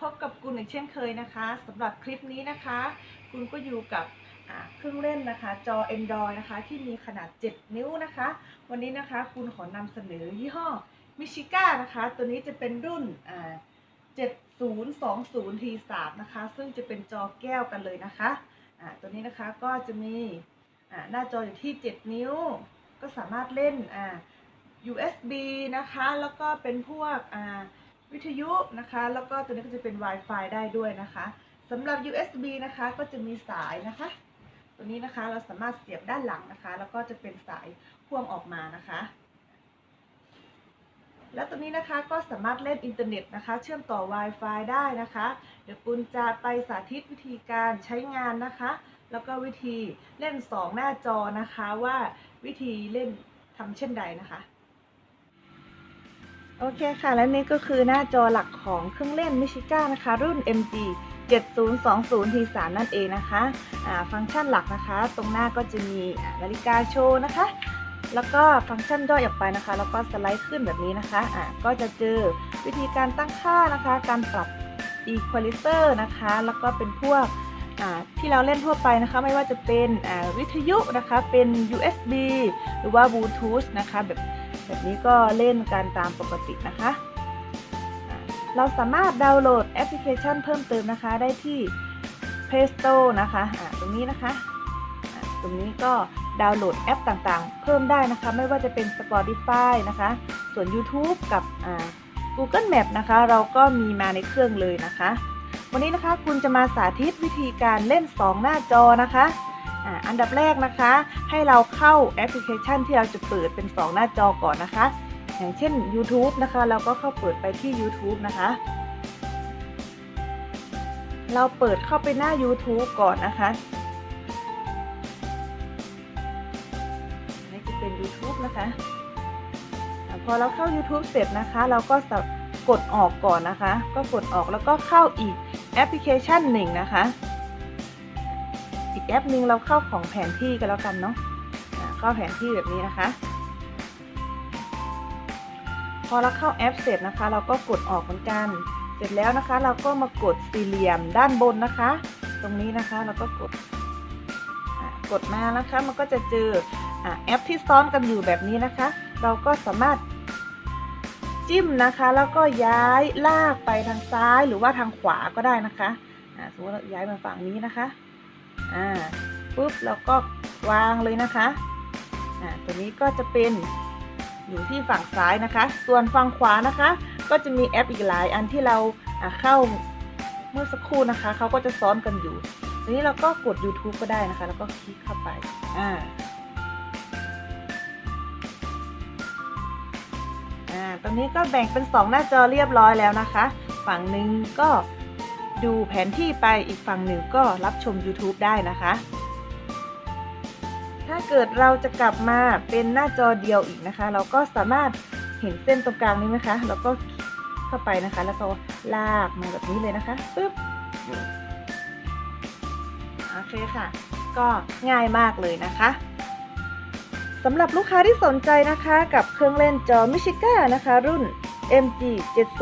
พบกับคุณอีกเช่นเคยนะคะสำหรับคลิปนี้นะคะคุณก็อยู่กับเครื่องเล่นนะคะ จอ Android นะคะ ที่มีขนาด 7 นิ้วนะคะ วันนี้นะคะคุณขอนำเสนอยี่ห้อมิชิก้านะคะ ตัวนี้จะเป็นรุ่นอ่า7020 T3 นะคะ ซึ่งจะเป็นจอแก้วกันเลยนะคะอ่าตัวนี้นะคะก็จะมีหน้าจออยู่ที่ 7 นิ้ว ก็สามารถเล่น USB นะคะ แล้วก็เป็นพวกอ่า วิทยุนะคะ แล้วก็ตัวนี้ก็จะเป็น Wi-Fi ได้ด้วยนะคะสำหรับ USB นะคะก็จะมีสายนะคะ ตัวนี้นะคะเราสามารถเสียบด้านหลังนะคะ แล้วก็จะเป็นสายพ่วงออกมานะคะ แล้วตัวนี้นะคะก็สามารถเล่นอินเทอร์เน็ตนะคะ เชื่อมต่อ Wi-Fi ได้นะคะ เดี๋ยวปุณจะไปสาธิตวิธีการใช้งานนะคะ แล้วก็วิธีเล่น 2 หน้าจอนะคะว่าวิธีเล่นทำเช่นใดนะคะ โอเคค่ะ และนี่ก็คือหน้าจอหลักของเครื่องเล่นมิชิก้านะคะ รุ่น MG 7020 T3 นั่นเองนะคะอ่าฟังก์ชันหลักนะคะ ตรงหน้าก็จะมีนาฬิกาโชว์นะคะ แล้วก็ฟังก์ชันย่อยออกไปนะคะ แล้วก็สไลด์ขึ้นแบบนี้นะคะอ่าก็จะเจอวิธีการตั้งค่านะคะ การปรับ equalizer นะคะ แล้วก็เป็นพวกที่เราเล่นทั่วไปนะคะ ไม่ว่าจะเป็นวิทยุนะคะ เป็น USB หรือว่า Bluetooth นะคะแบบ แบบนี้ก็เล่นกันตามปกตินะคะ เราสามารถดาวน์โหลดแอปพลิเคชันเพิ่มเติมนะคะได้ที่ Play Store นะคะอ่าตรงนี้นะคะ ตรงนี้ก็ดาวน์โหลดแอปต่างๆ เพิ่มได้นะคะ ไม่ว่าจะเป็น Spotify นะคะ ส่วน YouTube กับ Google Map นะคะ เราก็มีมาในเครื่องเลยนะคะ วันนี้นะคะคุณจะมาสาธิตวิธีการเล่น 2 หน้าจอนะคะ อันดับแรกนะคะ ให้เราเข้าแอปพลิเคชันที่เราจะเปิดเป็น2หน้าจอก่อนนะคะ อย่างเช่น YouTube นะคะ เราก็เข้าเปิดไปที่ YouTube นะคะ เราเปิดเข้าไปหน้า YouTube ก่อนนะคะนี่จะเป็น YouTube นะคะพอเราเข้า YouTube เสร็จนะคะ เราก็กดออกก่อนนะคะ ก็กดออกแล้วก็เข้าอีกแอปพลิเคชันหนึ่งนะคะ อีกแอปหนึ่งเราเข้าของแผนที่กันแล้วกันเนาะเข้าแผนที่แบบนี้นะคะ พอเราเข้าแอปเสร็จนะคะ เราก็กดออกเหมือนกัน เสร็จแล้วนะคะ เราก็มากดสี่เหลี่ยมด้านบนนะคะ ตรงนี้นะคะเราก็กดกดมานะคะ มันก็จะเจออแอปที่ซ้อนกันอยู่แบบนี้นะคะ เราก็สามารถจิ้มนะคะ แล้วก็ย้ายลากไปทางซ้ายหรือว่าทางขวาก็ได้นะคะสมมติเราย้ายมาฝั่งนี้นะคะ อ่าปุ๊บเราก็วางเลยนะคะอ่าตัวนี้ก็จะเป็นอยู่ที่ฝั่งซ้ายนะคะ ส่วนฝั่งขวานะคะ ก็จะมีแอปอีกหลายอันที่เราอ่าเข้าเมื่อสักครู่นะคะเขาก็จะซ้อนกันอยู่ทีนี้เราก็กด YouTube ก็ได้นะคะ แล้วก็คลิกเข้าไปอ่าอ่าตรงนี้ก็แบ่งเป็น 2 หน้าจอเรียบร้อยแล้วนะคะ ฝั่งหนึ่งก็ ดูแผนที่ไปอีกฝั่งหนึ่งก็รับชม YouTube ได้นะคะ ถ้าเกิดเราจะกลับมาเป็นหน้าจอเดียวอีกนะคะ เราก็สามารถเห็นเส้นตรงกลางนี้ไหมคะเราก็เข้าไปนะคะ แล้วก็ลากมาแบบนี้เลยนะคะปึ๊บโอเคค่ะ ก็ง่ายมากเลยนะคะสำหรับลูกค้าที่สนใจนะคะ กับเครื่องเล่นจอมิชิก้านะคะ รุ่น MG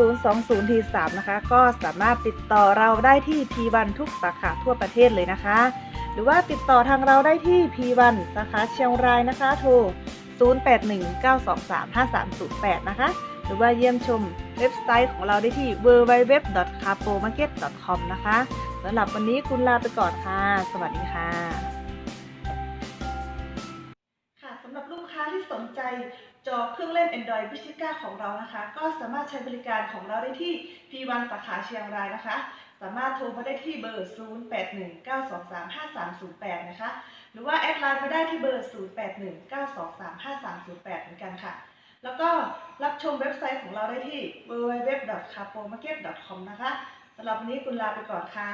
7020 T3 นะคะ ก็สามารถติดต่อเราได้ที่ P1 ทุกสาขาทั่วประเทศเลยนะคะ หรือว่าติดต่อทางเราได้ที่ P1 สาขาเชียงรายนะคะ โทร 0819235308 นะคะ หรือว่าเยี่ยมชมเว็บไซต์ของเราได้ที่ www.capomarket.com นะคะสำหรับวันนี้คุณลาไปก่อนค่ะ สวัสดีค่ะค่ะ ค้าที่สนใจจอเครื่องเล่น Android พิชิก้าของเรานะคะ ก็สามารถใช้บริการของเราได้ที่ P1 สาขาเชียงรายนะคะ สามารถโทรมาได้ที่เบอร์ 0819235308 นะคะ หรือว่าแอดไลน์มาได้ที่เบอร์ 0819235308 เหมือนกันค่ะ แล้วก็รับชมเว็บไซต์ของเราได้ที่ www.capomarket.com นะคะสำหรับวันนี้คุณลาไปก่อนค่ะ